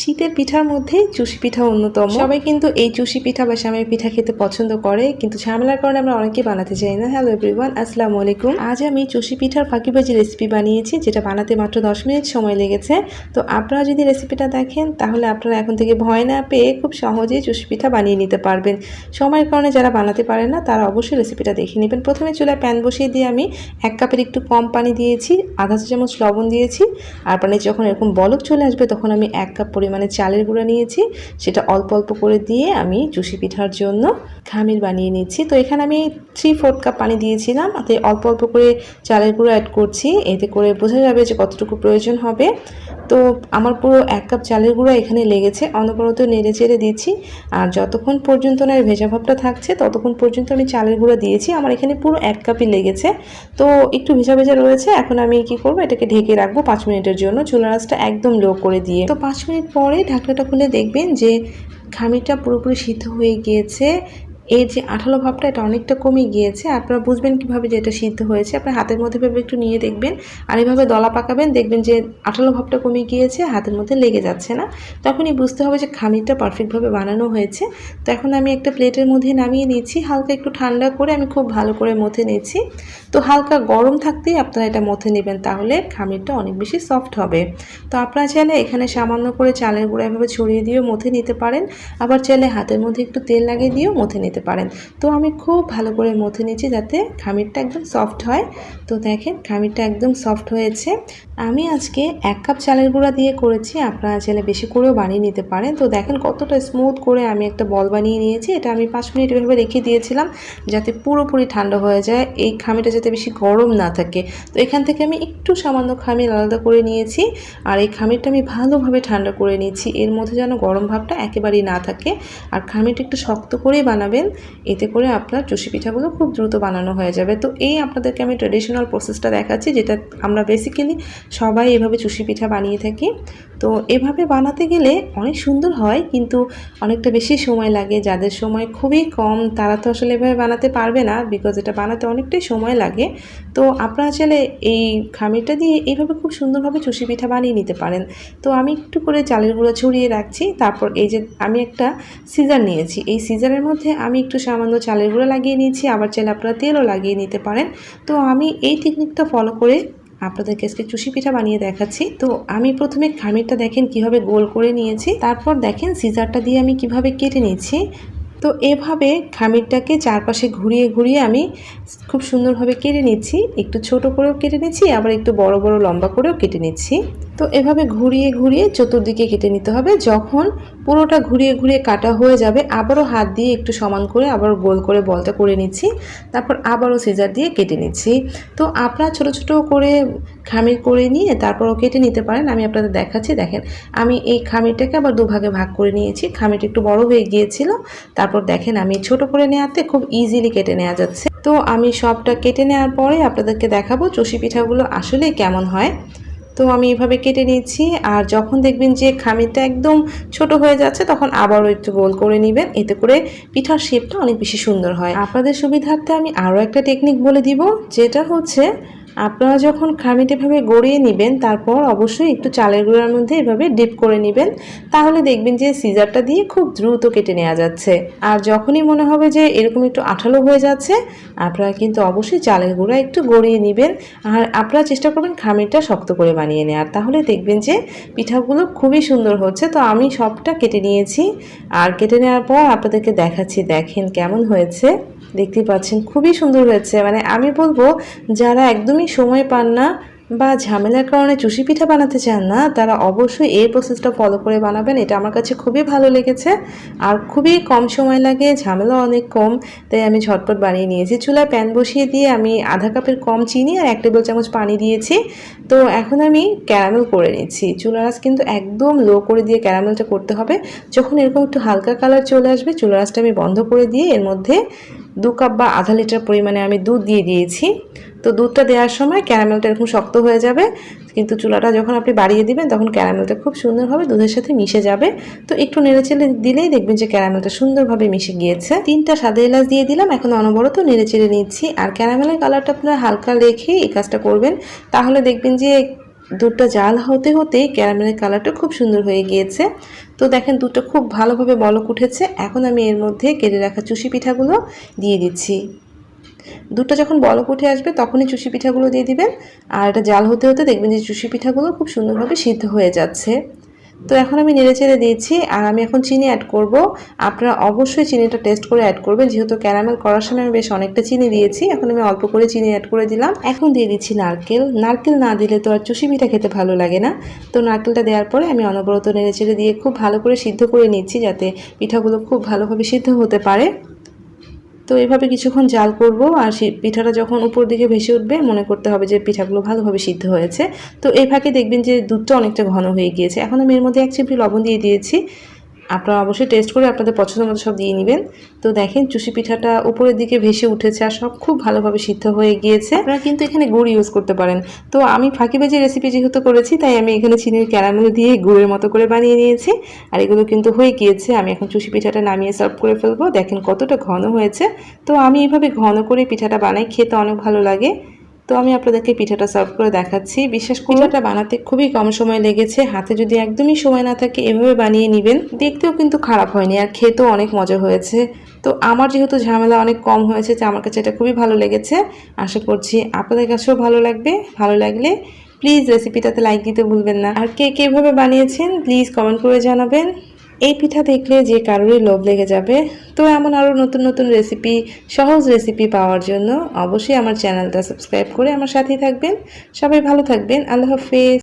শীতের পিঠার মধ্যে চুষি পিঠা অন্যতম। সবাই কিন্তু এই চুষি পিঠা বা স্বামীর পিঠা খেতে পছন্দ করে, কিন্তু ঝামেলার কারণে আমরা অনেকেই বানাতে চাই না। হ্যালো এভরিওয়ান আসসালামু আলাইকুম। আজ আমি চুষি পিঠার ফাঁকিবাজি রেসিপি বানিয়েছি, যেটা বানাতে মাত্র দশ মিনিট সময় লেগেছে। তো আপনারা যদি রেসিপিটা দেখেন, তাহলে আপনারা এখন থেকে ভয় না পেয়ে খুব সহজেই চুষি পিঠা বানিয়ে নিতে পারবেন। সময়ের কারণে যারা বানাতে পারেন না, তারা অবশ্যই রেসিপিটা দেখে নেবেন। প্রথমে চুলায় প্যান বসিয়ে দিয়ে আমি এক কাপের একটু কম পানি দিয়েছি, আধা চামচ লবণ দিয়েছি। আর পানি যখন এরকম বলক চলে আসবে, তখন আমি এক কাপ পরিমাণে চালের গুঁড়া নিয়েছি। সেটা অল্প অল্প করে দিয়ে আমি চুষি পিঠার জন্য খামির বানিয়ে নিচ্ছি। তো এখানে আমি থ্রি ফোর্থ কাপ পানি দিয়েছিলাম। তাই অল্প অল্প করে চালের গুঁড়ো অ্যাড করছি। এতে করে বোঝা যাবে যে কতটুকু প্রয়োজন হবে। তো আমার পুরো এক কাপ চালের গুঁড়ো এখানে লেগেছে। অনবরত নেড়ে চেড়ে দিচ্ছি। আর যতক্ষণ পর্যন্ত না ভেজা ভাবটা থাকছে, ততক্ষণ পর্যন্ত আমি চালের গুঁড়ো দিয়েছি। আমার এখানে পুরো এক কাপই লেগেছে। তো একটু ভেজা ভেজা রয়েছে। এখন আমি কি করব? এটাকে ঢেকে রাখব পাঁচ মিনিটের জন্য। চুলা আঁচটা একদম লো করে দিয়ে। তো পাঁচ মিনিট পরে ঢাকনাটা খুলে দেখবেন যে খামিরটা পুরোপুরি সিদ্ধ হয়ে গিয়েছে। এর যে আঠালো ভাবটা, এটা অনেকটা কমে গিয়েছে। আপনারা বুঝবেন কীভাবে যে এটা সিদ্ধ হয়েছে। আপনার হাতের মধ্যে ভেবে একটু নিয়ে দেখবেন। আর এভাবে দলা পাকাবেন, দেখবেন যে আঠালো ভাবটা কমে গিয়েছে, হাতের মধ্যে লেগে যাচ্ছে না। তখনই বুঝতে হবে যে খামিরটা পারফেক্টভাবে বানানো হয়েছে। তো এখন আমি একটা প্লেটের মধ্যে নামিয়ে নিচ্ছি। হালকা একটু ঠান্ডা করে আমি খুব ভালো করে মথে নিচ্ছি। তো হালকা গরম থাকতেই আপনারা এটা মথে নেবেন, তাহলে খামিরটা অনেক বেশি সফট হবে। তো আপনারা চাইলে এখানে সামান্য করে চালের গুঁড়া এভাবে ছড়িয়ে দিয়েও মথে নিতে পারেন। আবার চাইলে হাতের মধ্যে একটু তেল লাগিয়ে দিয়েও মথে নিতে পারেন। তো আমি খুব ভালো করে মথে নিচ্ছি যাতে খামিরটা একদম সফট হয়। তো দেখেন খামিরটা একদম সফট হয়েছে। আমি আজকে এক কাপ চালের গুঁড়া দিয়ে করেছি, আপনারা চাইলে বেশি করেও বানিয়ে নিতে পারেন। তো দেখেন কতটা স্মুথ করে আমি একটা বল বানিয়ে নিয়েছি, এটা আমি পাঁচ মিনিট এভাবে রেখে দিয়েছিলাম যাতে পুরোপুরি ঠান্ডা হয়ে যায়, এই খামিটা যাতে বেশি গরম না থাকে। তো এখান থেকে আমি একটু সামান্য খামির আলাদা করে নিয়েছি আর এই খামিরটা আমি ভালোভাবে ঠান্ডা করে নিয়েছি। এর মধ্যে যেন গরম ভাবটা একেবারেই না থাকে। আর খামিরটা একটু শক্ত করেই বানাবেন এতে করে আপনার চুষি পিঠাগুলো খুব দ্রুত বানানো হয়ে যাবে। তো এই আপনাদেরকে আমি ট্রেডিশনাল প্রসেসটা দেখাচ্ছি, যেটা আমরা বেসিক্যালি সবাই এভাবে চুষি পিঠা বানিয়ে থাকি। তো এভাবে বানাতে গেলে অনেক সুন্দর হয়, কিন্তু অনেকটা বেশি সময় লাগে। যাদের সময় খুবই কম, তারা তো আসলে এভাবে বানাতে পারবে না বিকজ এটা বানাতে অনেকটাই সময় লাগে। তো আপনারা চাইলে এই খামিরটা দিয়ে এইভাবে খুব সুন্দরভাবে চুষি পিঠা বানিয়ে নিতে পারেন। তো আমি একটু করে চালের গুঁড়ো ছড়িয়ে রাখছি, তারপর এই যে আমি একটা সিজার নিয়েছি। এই সিজারের মধ্যে একটু সামান্য চালের গুঁড়ো লাগিয়ে নিয়েছি, আবার চাইলে আপনারা তেলও লাগিয়ে নিতে পারেন। তো আমি এই টেকনিকটা ফলো করে আপনাদেরকে আজকে চুষি পিঠা বানিয়ে দেখাচ্ছি। তো আমি প্রথমে খামিরটা দেখেন কীভাবে গোল করে নিয়েছি, তারপর দেখেন সিজারটা দিয়ে আমি কীভাবে কেটে নিয়েছি তো এভাবে খামিরটাকে চারপাশে ঘুরিয়ে ঘুরিয়ে আমি খুব সুন্দরভাবে কেটে নিচ্ছি। একটু ছোট করেও কেটে নিচ্ছি, আবার একটু বড় বড়, লম্বা করেও কেটে নিচ্ছি। তো এভাবে ঘুরিয়ে ঘুরিয়ে চতুর্দিকে কেটে নিতে হবে। যখন পুরোটা ঘুরিয়ে ঘুরিয়ে কাটা হয়ে যাবে, আবারও হাত দিয়ে একটু সমান করে আবার গোল করে বলটা করে নিচ্ছি। তারপর আবারও সিজার দিয়ে কেটে নিচ্ছি। তো আপনারা ছোট ছোট করে খামির করে নিয়ে তারপরও কেটে নিতে পারেন। আমি আপনাদের দেখাচ্ছি, দেখেন। আমি এই খামিরটাকে আবার দুভাগে ভাগ করে নিয়েছি। খামিরটা একটু বড় হয়ে গিয়েছিল। তারপর দেখেন, আমি ছোট করে নেওয়াতে খুব ইজিলি কেটে নেওয়া যাচ্ছে। তো আমি সবটা কেটে নেওয়ার পরে আপনাদেরকে দেখাবো চষি পিঠাগুলো আসলে কেমন হয়। তো আমি এভাবে কেটে নিয়েছি। আর যখন দেখবেন যে খামিরটা একদম ছোট হয়ে যাচ্ছে, তখন আবারও একটু গোল করে নেবেন। এতে করে পিঠার শেপটা অনেক বেশি সুন্দর হয়। আপনাদের সুবিধার্থে আমি আরও একটা টেকনিক বলে দিব, যেটা হচ্ছে আপনারা যখন খামিটা এভাবে গড়িয়ে নেবেন, তারপর অবশ্যই একটু চালের গুঁড়ার মধ্যে এভাবে ডিপ করে নেবেন, তাহলে দেখবেন যে সিজারটা দিয়ে খুব দ্রুত কেটে নেওয়া যাচ্ছে। আর যখনই মনে হবে যে এরকম একটু আঠালো হয়ে যাচ্ছে, আপনারা কিন্তু অবশ্যই চালের গুঁড়া একটু গড়িয়ে নেবেন। আর আপনারা চেষ্টা করবেন খামিরটা শক্ত করে বানিয়ে নেওয়ার। তাহলে দেখবেন যে পিঠাগুলো খুবই সুন্দর হচ্ছে। তো আমি সবটা কেটে নিয়েছি। আর কেটে নেওয়ার পর আপনাদেরকে দেখাচ্ছি, দেখেন কেমন হয়েছে। দেখতে পাচ্ছেন, খুবই সুন্দর হয়েছে। মানে আমি বলব, যারা একদমই সময় পান না বা ঝামেলার কারণে চুষি পিঠা বানাতে চান না, তারা অবশ্যই এই প্রসেসটা ফলো করে বানাবেন। এটা আমার কাছে খুবই ভালো লেগেছে। আর খুবই কম সময় লাগে, ঝামেলা অনেক কম, তাই আমি ঝটপট বানিয়ে নিয়েছি। চুলায় প্যান বসিয়ে দিয়ে আমি আধা কাপের কম চিনি আর এক টেবিল চামচ পানি দিয়েছি। তো এখন আমি ক্যারামেল করে নিচ্ছি। চুলার আঁচ কিন্তু একদম লো করে দিয়ে ক্যারামেলটা করতে হবে। যখন এরকম একটু হালকা কালার চলে আসবে, চুলার আঁচটা আমি বন্ধ করে দিয়ে এর মধ্যে দু কাপ বা আধা লিটার পরিমাণে আমি দুধ দিয়ে দিয়েছি। তো দুধটা দেওয়ার সময় ক্যারামেলটা এরকম শক্ত হয়ে যাবে, কিন্তু চুলাটা যখন আপনি বাড়িয়ে দিবেন তখন ক্যারামেলটা খুব সুন্দরভাবে দুধের সাথে মিশে যাবে। তো একটু নেড়ে নেড়েচেড়ে দিলেই দেখবেন যে ক্যারামেলটা সুন্দরভাবে মিশে গিয়েছে। তিনটা সাদা এলাচ দিয়ে দিলাম, এখন অনবরত নেড়ে নেড়েচেড়ে নিচ্ছি। আর ক্যারামেলের কালারটা আপনারা হালকা রেখে এই কাজটা করবেন, তাহলে দেখবেন যে দুধটা জাল হতে হতেই ক্যারামেলের কালারটা খুব সুন্দর হয়ে গিয়েছে। তো দেখেন দুধটা খুব ভালোভাবে বলক উঠেছে। এখন আমি এর মধ্যে কেটে রাখা চুষি পিঠাগুলো দিয়ে দিচ্ছি। দুধটা যখন বলক উঠে আসবে তখনই চুষি পিঠাগুলো দিয়ে দিবেন। আর এটা জাল হতে হতে দেখবেন যে চুষি পিঠাগুলো খুব সুন্দরভাবে সিদ্ধ হয়ে যাচ্ছে। তো এখন আমি নেড়ে চেড়ে দিয়েছি আর আমি এখন চিনি অ্যাড করব। আপনারা অবশ্যই চিনিটা টেস্ট করে অ্যাড করবেন। যেহেতু ক্যারামেল করার সময় আমি বেশ অনেকটা চিনি দিয়েছি, এখন আমি অল্প করে চিনি অ্যাড করে দিলাম। এখন দিয়ে দিচ্ছি নারকেল। নারকেল না দিলে তো আর চুষি পিঠা খেতে ভালো লাগে না। তো নারকেলটা দেওয়ার পরে আমি অনবরত নেড়ে চেড়ে দিয়ে খুব ভালো করে সিদ্ধ করে নিচ্ছি যাতে পিঠাগুলো খুব ভালোভাবে সিদ্ধ হতে পারে। তো এভাবে কিছুক্ষণ জাল করব আর পিঠাটা যখন উপর দিকে ভেসে উঠবে, মনে করতে হবে যে পিঠাগুলো ভালোভাবে সিদ্ধ হয়েছে। তো এই ফাঁকে দেখবেন যে দুধটা অনেকটা ঘন হয়ে গিয়েছে। এখন আমি এর মধ্যে এক চিমটি লবণ দিয়ে দিয়েছি। আপনারা অবশ্যই টেস্ট করে আপনাদের পছন্দ মতো সব দিয়ে নেবেন। তো দেখেন, চুষি পিঠাটা উপরের দিকে ভেসে উঠেছে আর সব খুব ভালোভাবে সিদ্ধ হয়ে গিয়েছে। আপনারা কিন্তু এখানে গুড় ইউজ করতে পারেন। তো আমি ফাঁকি ফাঁকিবাজি রেসিপি যেহেতু করেছি, তাই আমি এখানে চিনির ক্যারামেল দিয়ে গুড়ের মতো করে বানিয়ে নিয়েছি। আর এগুলো কিন্তু হয়ে গিয়েছে। আমি এখন চুষি পিঠাটা নামিয়ে সার্ভ করে ফেলব। দেখেন কতটা ঘন হয়েছে। তো আমি এভাবে ঘন করে পিঠাটা বানাই, খেতে অনেক ভালো লাগে। তো আমি আপনাদেরকে পিঠাটা সার্ভ করে দেখাচ্ছি। বিশেষ করে পিঠাটা বানাতে খুবই কম সময় লেগেছে। হাতে যদি একদমই সময় না থাকে এভাবে বানিয়ে নেবেন। দেখতেও কিন্তু খারাপ হয়নি আর খেতেও অনেক মজা হয়েছে। তো আমার যেহেতু ঝামেলা অনেক কম হয়েছে তো আমার কাছে এটা খুবই ভালো লেগেছে। আশা করছি আপনাদের কাছেও ভালো লাগবে। ভালো লাগলে প্লিজ রেসিপিটাতে লাইক দিতে ভুলবেন না। আর কে কীভাবে বানিয়েছেন প্লিজ কমেন্ট করে জানাবেন। এই পিঠা দেখলে যে কারোরই লোভ লেগে যাবে। তো এমন আরও নতুন নতুন রেসিপি সহজ রেসিপি পাওয়ার জন্য অবশ্যই আমার চ্যানেলটা সাবস্ক্রাইব করে আমার সাথেই থাকবেন। সবাই ভালো থাকবেন। আল্লাহ হাফেজ।